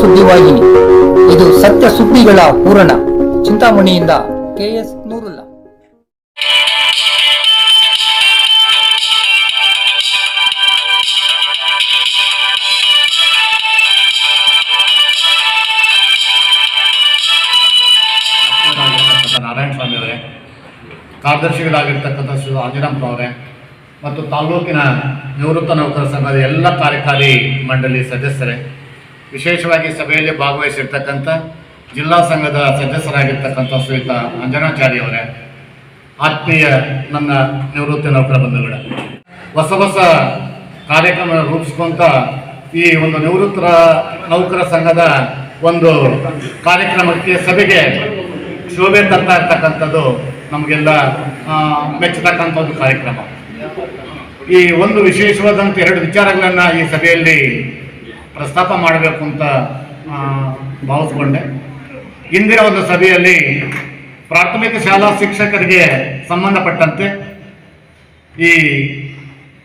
ಸುದ್ದಿವಾಹಿನಿ ಇದು ಸತ್ಯ ಸುದ್ದಿಗಳ ಪೂರಣ ಚಿಂತಾಮಣಿಯಿಂದ ಕೆಎಸ್ ನೂರುಲ್ಲ. ನಾರಾಯಣ ಸ್ವಾಮಿ ಅವರೇ, ಕಾರ್ಯದರ್ಶಿಗಳಾಗಿರ್ತಕ್ಕಂಥ ಶ್ರೀ ಆಂಜನಪ್ಪನವರೇ ಮತ್ತು ತಾಲೂಕಿನ ನಿವೃತ್ತ ನೌಕರ ಸಂಘದ ಎಲ್ಲ ಕಾರ್ಯಕಾರಿ ಮಂಡಳಿ ಸದಸ್ಯರೇ ವಿಶೇಷವಾಗಿ ಸಭೆಯಲ್ಲಿ ಭಾಗವಹಿಸಿರ್ತಕ್ಕಂಥ ಜಿಲ್ಲಾ ಸಂಘದ ಸದಸ್ಯರಾಗಿರ್ತಕ್ಕಂಥ ಶ್ರೀಯುತ ಅಂಜನಾಚಾರ್ಯ ಅವರೇ, ಆತ್ಮೀಯ ನನ್ನ ನಿವೃತ್ತ ನೌಕರ ಬಂಧುಗಳ. ಹೊಸ ಹೊಸ ಕಾರ್ಯಕ್ರಮ ರೂಪಿಸ್ಕೊಂತ ಈ ಒಂದು ನಿವೃತ್ತರ ನೌಕರ ಸಂಘದ ಒಂದು ಕಾರ್ಯಕ್ರಮಕ್ಕೆ ಸಭೆಗೆ ಶೋಭೆ ತರ್ತಾ ಇರ್ತಕ್ಕಂಥದ್ದು ನಮಗೆಲ್ಲ ಮೆಚ್ಚತಕ್ಕಂಥ ಒಂದು ಕಾರ್ಯಕ್ರಮ. ಈ ಒಂದು ವಿಶೇಷವಾದಂಥ ಎರಡು ವಿಚಾರಗಳನ್ನು ಈ ಸಭೆಯಲ್ಲಿ ಪ್ರಸ್ತಾಪ ಮಾಡಬೇಕು ಅಂತ ಭಾವಿಸ್ಕೊಂಡೆ. ಇಂದಿನ ಒಂದು ಸಭೆಯಲ್ಲಿ ಪ್ರಾಥಮಿಕ ಶಾಲಾ ಶಿಕ್ಷಕರಿಗೆ ಸಂಬಂಧಪಟ್ಟಂತೆ ಈ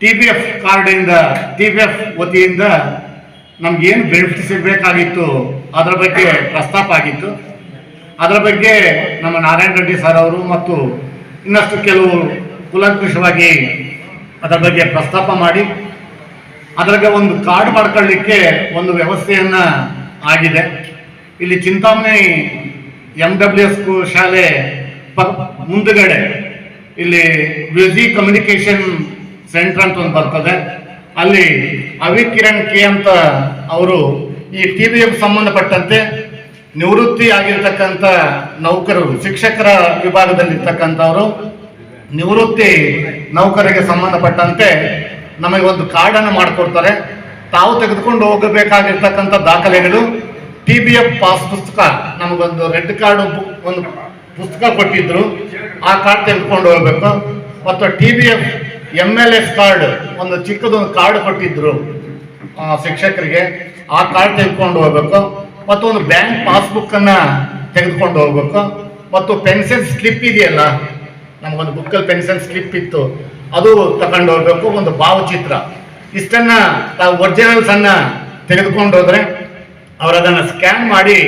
ಟಿ ಪಿ ಎಫ್ ಕಾರ್ಡಿಂದ ಟಿ ಪಿ ಎಫ್ ವತಿಯಿಂದ ನಮಗೇನು ಬೆನಿಫಿಟ್ ಸಿಗಬೇಕಾಗಿತ್ತು, ಅದರ ಬಗ್ಗೆ ಪ್ರಸ್ತಾಪ ಆಗಿತ್ತು. ಅದರ ಬಗ್ಗೆ ನಮ್ಮ ನಾರಾಯಣ ರೆಡ್ಡಿ ಸರ್ ಅವರು ಮತ್ತು ಇನ್ನಷ್ಟು ಕೆಲವು ಕುಲಂಕುಷವಾಗಿ ಅದರ ಬಗ್ಗೆ ಪ್ರಸ್ತಾಪ ಮಾಡಿ ಅದ್ರಾಗೆ ಒಂದು ಕಾರ್ಡ್ ಮಾಡ್ಕೊಳ್ಳಿಕ್ಕೆ ಒಂದು ವ್ಯವಸ್ಥೆಯನ್ನ ಆಗಿದೆ. ಇಲ್ಲಿ ಚಿಂತಾಮಣಿ ಎಂ ಡಬ್ಲ್ಯೂ ಎಸ್ ಶಾಲೆ ಮುಂದುಗಡೆ ಇಲ್ಲಿ ವಿಜಿ ಕಮ್ಯುನಿಕೇಶನ್ ಸೆಂಟರ್ ಅಂತ ಒಂದು ಬರ್ತದೆ. ಅಲ್ಲಿ ಅವಿ ಕಿರಣ್ ಕೆ ಅಂತ ಅವರು ಈ ಟಿ ವಿ ಸಂಬಂಧಪಟ್ಟಂತೆ ನಿವೃತ್ತಿ ಆಗಿರ್ತಕ್ಕಂಥ ನೌಕರರು ಶಿಕ್ಷಕರ ವಿಭಾಗದಲ್ಲಿರ್ತಕ್ಕಂಥವರು ನಿವೃತ್ತಿ ನೌಕರಿಗೆ ಸಂಬಂಧಪಟ್ಟಂತೆ ನಮಗೆ ಒಂದು ಕಾರ್ಡನ್ನು ಮಾಡಿಕೊಡ್ತಾರೆ. ತಾವು ತೆಗೆದುಕೊಂಡು ಹೋಗಬೇಕಾಗಿರ್ತಕ್ಕಂಥ ದಾಖಲೆಗಳು ಟಿ ಬಿ ಎಫ್ ಪಾಸ್ ಪುಸ್ತಕ, ನಮಗೊಂದು ರೆಡ್ ಕಾರ್ಡ್ ಒಂದು ಪುಸ್ತಕ ಕೊಟ್ಟಿದ್ರು. ಆ ಕಾರ್ಡ್ ತೆಗೆದುಕೊಂಡು ಹೋಗಬೇಕು. ಮತ್ತು T B F M L S card, ಒಂದು ಚಿಕ್ಕದೊಂದು ಕಾರ್ಡ್ ಕೊಟ್ಟಿದ್ರು ಶಿಕ್ಷಕರಿಗೆ. ಆ ಕಾರ್ಡ್ ತೆಗೆದುಕೊಂಡು ಹೋಗ್ಬೇಕು. ಮತ್ತು ಒಂದು ಬ್ಯಾಂಕ್ ಪಾಸ್ಬುಕ್ಕನ್ನು ತೆಗೆದುಕೊಂಡು ಹೋಗ್ಬೇಕು. ಮತ್ತು ಪೆನ್ಷನ್ ಸ್ಲಿಪ್ ಇದೆಯಲ್ಲ, ನಮಗೊಂದು ಬುಕ್ಕಲ್ಲಿ ಪೆನ್ಷನ್ ಸ್ಲಿಪ್ ಇತ್ತು. ಅದು ತಗೊಂಡು ಹೋಗ್ಬೇಕು, ಒಂದು ಭಾವಚಿತ್ರ. ಇಷ್ಟನ್ನ ತಾವು ಒರಿಜಿನಲ್ಸ್ ಅನ್ನ ತೆಗೆದುಕೊಂಡು ಹೋದ್ರೆ ಅವ್ರು ಅದನ್ನ ಸ್ಕ್ಯಾನ್ ಮಾಡಿ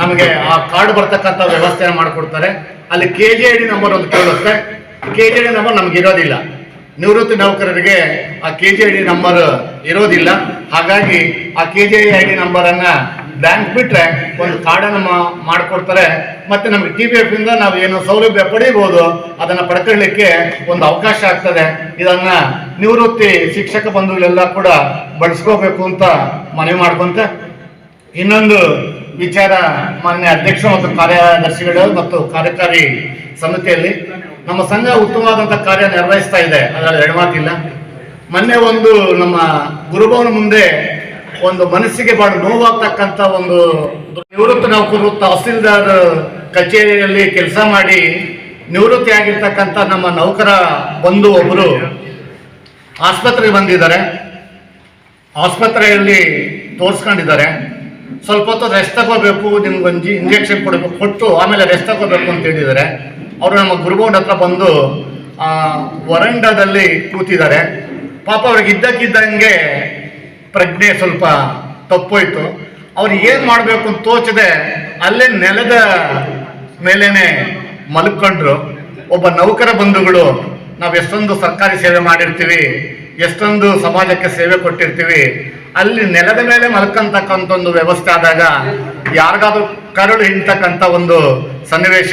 ನಮಗೆ ಆ ಕಾರ್ಡ್ ಬರ್ತಕ್ಕಂಥ ವ್ಯವಸ್ಥೆಯನ್ನು ಮಾಡಿಕೊಡ್ತಾರೆ. ಅಲ್ಲಿ K G I D number ಒಂದು ಕೇಳುತ್ತೆ. K G I D number ನಮ್ಗೆ ಇರೋದಿಲ್ಲ. ನಿವೃತ್ತಿ ನೌಕರರಿಗೆ ಆ K G I D number ಇರೋದಿಲ್ಲ. ಹಾಗಾಗಿ ಆ K G I D number ಅನ್ನ ಬ್ಯಾಂಕ್ ಬಿಟ್ರೆ ಒಂದು ಕಾರ್ಡನ್ನು ಮಾಡಿಕೊಡ್ತಾರೆ. ಮತ್ತೆ ನಮಗೆ ಟಿ ಬಿ ಎಫ್ ಇಂದ ನಾವು ಏನು ಸೌಲಭ್ಯ ಪಡೀಬಹುದು ಅದನ್ನ ಪಡ್ಕೊಳ್ಳಿಕ್ಕೆ ಒಂದು ಅವಕಾಶ ಆಗ್ತದೆ. ಇದನ್ನ ನಿವೃತ್ತಿ ಶಿಕ್ಷಕ ಬಂಧುಗಳೆಲ್ಲ ಕೂಡ ಬಳಸ್ಕೋಬೇಕು ಅಂತ ಮನವಿ ಮಾಡ್ಕೊಂತ ಇನ್ನೊಂದು ವಿಚಾರ ಮಾನ್ಯ ಅಧ್ಯಕ್ಷ ಮತ್ತು ಕಾರ್ಯದರ್ಶಿಗಳು ಮತ್ತು ಕಾರ್ಯಕಾರಿ ಸಮಿತಿಯಲ್ಲಿ ನಮ್ಮ ಸಂಘ ಉತ್ತಮವಾದಂಥ ಕಾರ್ಯ ನಿರ್ವಹಿಸ್ತಾ ಇದೆ. ಅದರಲ್ಲಿ ಎಡಮಾತಿಲ್ಲ ಮಾತಿಲ್ಲ. ಮೊನ್ನೆ ಒಂದು ನಮ್ಮ ಗುರುಭವನ ಮುಂದೆ ಒಂದು ಮನಸ್ಸಿಗೆ ಬಹಳ ನೋವಾಗ್ತಕ್ಕಂಥ ಒಂದು ನಿವೃತ್ತ ನೌಕರರು ತಹಸೀಲ್ದಾರ್ ಕಚೇರಿಯಲ್ಲಿ ಕೆಲಸ ಮಾಡಿ ನಿವೃತ್ತಿ ಆಗಿರ್ತಕ್ಕಂಥ ನಮ್ಮ ನೌಕರ ಬಂಧು ಒಬ್ಬರು ಆಸ್ಪತ್ರೆಗೆ ಬಂದಿದ್ದಾರೆ. ಆಸ್ಪತ್ರೆಯಲ್ಲಿ ತೋರಿಸ್ಕೊಂಡಿದ್ದಾರೆ. ಸ್ವಲ್ಪ ಹೊತ್ತು ರೆಸ್ಟ್ ತಗೋಬೇಕು ನಿಮ್ಗೊಂದು ಇಂಜೆಕ್ಷನ್ ಕೊಡಬೇಕು, ಕೊಟ್ಟು ಆಮೇಲೆ ರೆಸ್ಟ್ ತಗೋಬೇಕು ಅಂತ ಹೇಳಿದ್ದಾರೆ. ಅವರು ನಮ್ಮ ಗುರುಗೌಂಡ್ ಹತ್ರ ಬಂದು ವರಂಡಾದಲ್ಲಿ ಕೂತಿದ್ದಾರೆ. ಪಾಪ ಅವ್ರಿಗೆ ಇದ್ದಕ್ಕಿದ್ದಂಗೆ ಪ್ರಜ್ಞೆ ಸ್ವಲ್ಪ ತಪ್ಪೋಯ್ತು. ಅವ್ರು ಏನು ಮಾಡಬೇಕು ಅಂತ ತೋಚದೆ, ಅಲ್ಲೇ ನೆಲದ ಮೇಲೇನೆ ಮಲ್ಕೊಂಡ್ರು. ಒಬ್ಬ ನೌಕರ ಬಂಧುಗಳು, ನಾವು ಎಷ್ಟೊಂದು ಸರ್ಕಾರಿ ಸೇವೆ ಮಾಡಿರ್ತೀವಿ, ಎಷ್ಟೊಂದು ಸಮಾಜಕ್ಕೆ ಸೇವೆ ಕೊಟ್ಟಿರ್ತೀವಿ, ಅಲ್ಲಿ ನೆಲದ ಮೇಲೆ ಮಲ್ಕಂತಕ್ಕಂಥ ಒಂದು ವ್ಯವಸ್ಥೆ ಆದಾಗ ಯಾರಿಗಾದ್ರೂ ಕರುಳು ಹಿಂಡ್ತಕ್ಕಂಥ ಒಂದು ಸನ್ನಿವೇಶ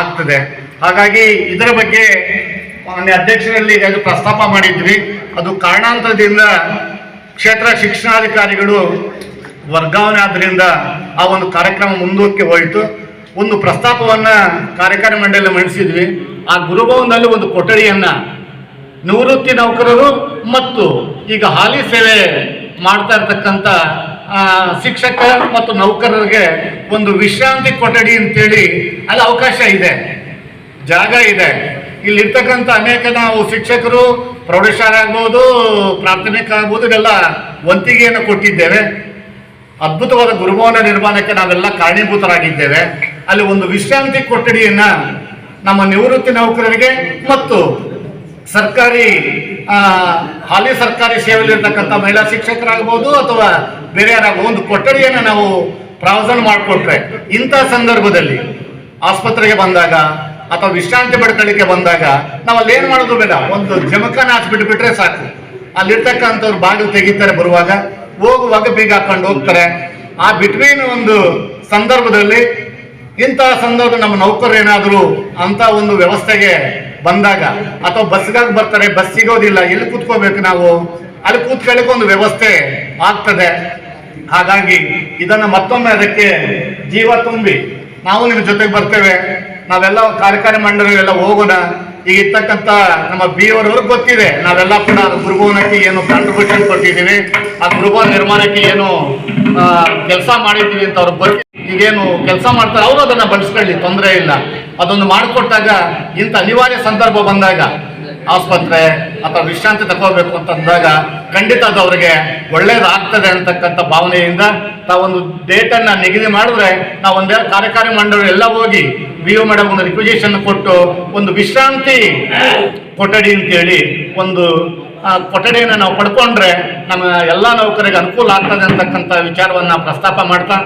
ಆಗ್ತದೆ. ಹಾಗಾಗಿ ಇದರ ಬಗ್ಗೆ ಅಧ್ಯಕ್ಷರಲ್ಲಿ ಪ್ರಸ್ತಾಪ ಮಾಡಿದ್ವಿ. ಅದು ಕಾರಣಾಂತರದಿಂದ ಕ್ಷೇತ್ರ ಶಿಕ್ಷಣಾಧಿಕಾರಿಗಳು ವರ್ಗಾವಣೆ ಆದ್ದರಿಂದ ಆ ಒಂದು ಕಾರ್ಯಕ್ರಮ ಮುಂದಕ್ಕೆ ಹೋಯಿತು. ಒಂದು ಪ್ರಸ್ತಾಪವನ್ನು ಕಾರ್ಯಕಾರಿ ಮಂಡಳಿಯಲ್ಲಿ ಮಂಡಿಸಿದ್ವಿ. ಆ ಗುರುಭವನದಲ್ಲಿ ಒಂದು ಕೊಠಡಿಯನ್ನು ನಿವೃತ್ತಿ ನೌಕರರು ಮತ್ತು ಈಗ ಹಾಲಿ ಸೇವೆ ಮಾಡ್ತಾ ಇರ್ತಕ್ಕಂಥ ಶಿಕ್ಷಕ ಮತ್ತು ನೌಕರರಿಗೆ ಒಂದು ವಿಶ್ರಾಂತಿ ಕೊಠಡಿ ಅಂತೇಳಿ ಅಲ್ಲಿ ಅವಕಾಶ ಇದೆ, ಜಾಗ ಇದೆ. ಇಲ್ಲಿರ್ತಕ್ಕಂಥ ಅನೇಕ ನಾವು ಶಿಕ್ಷಕರು ಪ್ರೌಢಶಾಲೆ ಆಗ್ಬೋದು ಪ್ರಾಥಮಿಕ ಆಗ್ಬೋದು ಇದೆಲ್ಲ ವಂತಿಗೆಯನ್ನು ಕೊಟ್ಟಿದ್ದೇವೆ. ಅದ್ಭುತವಾದ ಗುರುಭವನ ನಿರ್ಮಾಣಕ್ಕೆ ನಾವೆಲ್ಲ ಕಾರಣೀಭೂತರಾಗಿದ್ದೇವೆ. ಅಲ್ಲಿ ಒಂದು ವಿಶ್ರಾಂತಿ ಕೊಠಡಿಯನ್ನ ನಮ್ಮ ನಿವೃತ್ತಿ ನೌಕರರಿಗೆ ಮತ್ತು ಸರ್ಕಾರಿ ಆ, ಹಾಲಿ ಸರ್ಕಾರಿ ಸೇವೆಯಲ್ಲಿರ್ತಕ್ಕಂಥ ಮಹಿಳಾ ಶಿಕ್ಷಕರಾಗ್ಬೋದು ಅಥವಾ ಬೇರೆ ಯಾರಾಗ್ಬೋದು ಒಂದು ಕೊಠಡಿಯನ್ನು ನಾವು ಪ್ರಾವಧಾನ ಮಾಡಿಕೊಟ್ರೆ ಇಂಥ ಸಂದರ್ಭದಲ್ಲಿ ಆಸ್ಪತ್ರೆಗೆ ಬಂದಾಗ ಅಥವಾ ವಿಶ್ರಾಂತಿ ಪಡ್ಕೊಳ್ಳಿಕ್ಕೆ ಬಂದಾಗ ನಾವು ಅಲ್ಲಿ ಏನ್ ಮಾಡೋದು ಬೇಡ, ಒಂದು ಜಮಖಾನ ಹಾಕ್ಬಿಟ್ಬಿಟ್ರೆ ಸಾಕು. ಅಲ್ಲಿರ್ತಕ್ಕಂಥವ್ರು ಬಾಗಿಲು ತೆಗಿತಾರೆ ಬರುವಾಗ, ಹೋಗುವಾಗ ಬೀಗ ಹಾಕೊಂಡು ಹೋಗ್ತಾರೆ. ಆ ಬಿಟ್ವೀನ್ ಒಂದು ಸಂದರ್ಭದಲ್ಲಿ ಇಂತಹ ಸಂದರ್ಭ ನಮ್ಮ ನೌಕರರು ಏನಾದರೂ ಅಂತ ಒಂದು ವ್ಯವಸ್ಥೆಗೆ ಬಂದಾಗ ಅಥವಾ ಬಸ್ಗಾಗಿ ಬರ್ತಾರೆ, ಬಸ್ ಸಿಗೋದಿಲ್ಲ, ಎಲ್ಲಿ ಕೂತ್ಕೋಬೇಕು ನಾವು? ಅಲ್ಲಿ ಕೂತ್ಕೊಳ್ಳಿಕ್ಕೆ ಒಂದು ವ್ಯವಸ್ಥೆ ಆಗ್ತದೆ. ಹಾಗಾಗಿ ಇದನ್ನ ಮತ್ತೊಮ್ಮೆ ಅದಕ್ಕೆ ಜೀವ ತುಂಬಿ, ನಾವು ನಿಮ್ಮ ಜೊತೆಗೆ ಬರ್ತೇವೆ. ನಾವೆಲ್ಲ ಕಾರ್ಯಕಾರಿ ಮಂಡಳಿ ಎಲ್ಲ ಹೋಗೋಣ. ಈಗ ಇರ್ತಕ್ಕಂಥ ನಮ್ಮ ಬಿ ಅವರವ್ರಿಗೆ ಗೊತ್ತಿದೆ. ನಾವೆಲ್ಲ ಕೂಡ ಗುರುಭವನಕ್ಕೆ ಏನು ಕಾಂಟ್ರಿಬ್ಯೂಷನ್ ಕೊಟ್ಟಿದ್ದೀವಿ. ಆ ಗುರುಭವನ ನಿರ್ಮಾಣಕ್ಕೆ ಏನು ಕೆಲಸ ಮಾಡಿದ್ದೀವಿ ಅಂತ ಅವ್ರು ಬಗ್ಗೆ ಈಗೇನು ಕೆಲಸ ಮಾಡ್ತಾರೆ, ಅವರು ಅದನ್ನ ಬಳಸ್ಕೊಳ್ಳಿ, ತೊಂದರೆ ಇಲ್ಲ. ಅದೊಂದು ಮಾಡಿಕೊಟ್ಟಾಗ ಇಂಥ ಅನಿವಾರ್ಯ ಸಂದರ್ಭ ಬಂದಾಗ ಆಸ್ಪತ್ರೆ ಅಥವಾ ವಿಶ್ರಾಂತಿ ತಗೋಬೇಕು ಅಂತಂದಾಗ ಖಂಡಿತ ಅದು ಅವರಿಗೆ ಒಳ್ಳೇದಾಗ್ತದೆ ಅಂತಕ್ಕಂಥ ಭಾವನೆಯಿಂದ ತಾವೊಂದು ಡೇಟ್ ಅನ್ನ ನಿಗದಿ ಮಾಡಿದ್ರೆ ನಾವು ಒಂದೇ ಕಾರ್ಯಕಾರಿ ಮಂಡಳಿ ಎಲ್ಲ ಹೋಗಿ ವಿ ಒ ಮೇಡಮ್ ಒಂದು ರಿಕ್ವಿಜೇಷನ್ ಕೊಟ್ಟು ಒಂದು ವಿಶ್ರಾಂತಿ ಕೊಠಡಿ ಅಂತೇಳಿ ಒಂದು ಆ, ಕೊಠಡಿಯನ್ನು ನಾವು ಪಡ್ಕೊಂಡ್ರೆ ನಮ್ಮ ಎಲ್ಲ ನೌಕರಿಗೆ ಅನುಕೂಲ ಆಗ್ತದೆ ಅಂತಕ್ಕಂಥ ವಿಚಾರವನ್ನು ಪ್ರಸ್ತಾಪ ಮಾಡ್ತಾ